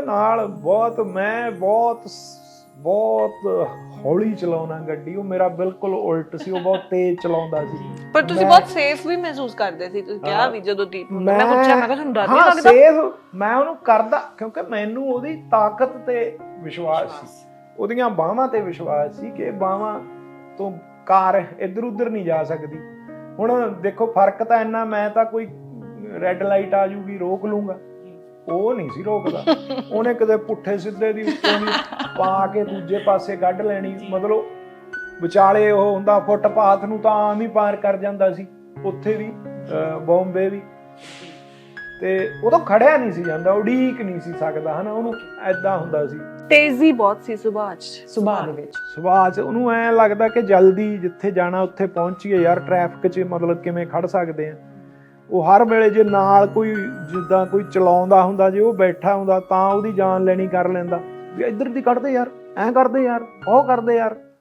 ਉਹਦੇ ਨਾਲ ਬਹੁਤ ਮੈਂ ਬਹੁਤ ਬਹੁਤ ਹੌਲੀ ਚਲਾਉਣਾ ਗੱਡੀ। ਉਹ ਮੇਰਾ ਬਿਲਕੁਲ ਉਲਟ ਸੀ ਉਹ ਬਹੁਤ ਤੇਜ਼ ਚਲਾਉਂਦਾ ਸੀ। ਪਰ ਤੁਸੀਂ ਬਹੁਤ ਸੇਫ ਵੀ ਮਹਿਸੂਸ ਕਰਦੇ ਸੀ ਤੁਸੀਂ ਕਿਹਾ ਵੀ ਜਦੋਂ ਦੀਪ ਨੂੰ- ਮੈਂ ਪੁੱਛਿਆ ਮੈਂ ਕਿਹਾ ਤੁਹਾਨੂੰ ਡਰ ਨਹੀਂ ਲੱਗਦਾ? safe ਮੈਂ ਉਹਨੂੰ ਕਰਦਾ ਕਿਉਂਕਿ ਮੈਨੂੰ ਉਹਦੀ ਤਾਕਤ ਤੇ ਵਿਸ਼ਵਾਸ ਸੀ। ਉਹਦੀਆਂ ਬਾਹਾਂ ਤੇ ਵਿਸ਼ਵਾਸ ਸੀ ਕਿ ਬਾਹਾਂ ਤੋਂ ਕਾਰ ਇੱਧਰ ਉੱਧਰ ਨਹੀਂ ਜਾ ਸਕਦੀ। ਹੁਣ ਦੇਖੋ ਫ਼ਰਕ ਤਾਂ ਇੰਨਾ ਮੈਂ ਤਾਂ ਕੋਈ ਰੈੱਡ ਲਾਈਟ ਆ ਜੂਗੀ ਰੋਕ ਲੂੰਗਾ। ਉਹ ਨਹੀਂ ਸੀ ਰੋਕਦਾ। ਉਹਨੇ ਕਦੇ ਪੁੱਠੇ ਸਿੱਧੇ ਦੀ ਉੱਤੋਂ ਦੀ ਪਾ ਕੇ ਦੂਜੇ ਪਾਸੇ ਕੱਢ ਲੈਣੀ। ਮਤਲਬ ਵਿਚਾਲੇ ਉਹ ਹੁੰਦਾ ਫੁੱਟਪਾਥ ਨੂੰ ਤਾਂ ਆਮ ਹੀ ਪਾਰ ਕਰ ਜਾਂਦਾ ਸੀ। ਉੱਥੇ ਵੀ ਬੰਬੇ ਵੀ। ਤੇ ਉਦੋਂ ਖੜਿਆ ਨਹੀਂ ਸੀ ਜਾਂਦਾ ਉਡੀਕ ਨਹੀਂ ਸੀ ਸਕਦਾ ਹਨਾ? ਉਹਨੂੰ ਐਦਾਂ ਹੁੰਦਾ ਸੀ। ਤੇਜ਼ੀ ਬਹੁਤ ਸੀ ਸੁਭਾਅ 'ਚ ਸੁਭਾਅ ਦੇ ਵਿੱਚ। ਸੁਭਾਅ 'ਚ ਉਹਨੂੰ ਐ ਲੱਗਦਾ ਕਿ ਜਲਦੀ ਜਿੱਥੇ ਜਾਣਾ ਉੱਥੇ ਪਹੁੰਚੀਏ ਯਾਰ ਟ੍ਰੈਫਿਕ 'ਚ ਮਤਲਬ ਕਿਵੇਂ ਖੜ ਸਕਦੇ ਆ। ਉਹ ਹਰ ਵੇਲੇ ਜੇ ਨਾਲ ਕੋਈ ਜਿੱਦਾਂ ਕੋਈ ਚਲਾਉਂਦਾ ਹੁੰਦਾ, ਜੇ ਉਹ ਬੈਠਾ ਹੁੰਦਾ ਤਾਂ ਉਹਦੀ ਜਾਨ ਲੈਣੀ ਕਰ ਲੈਂਦਾ। ਵੀ ਇੱਧਰ ਦੀ ਕੱਢਦੇ ਯਾਰ, ਐਂ ਕਰਦੇ ਯਾਰ, ਉਹ ਕਰਦੇ ਯਾਰ।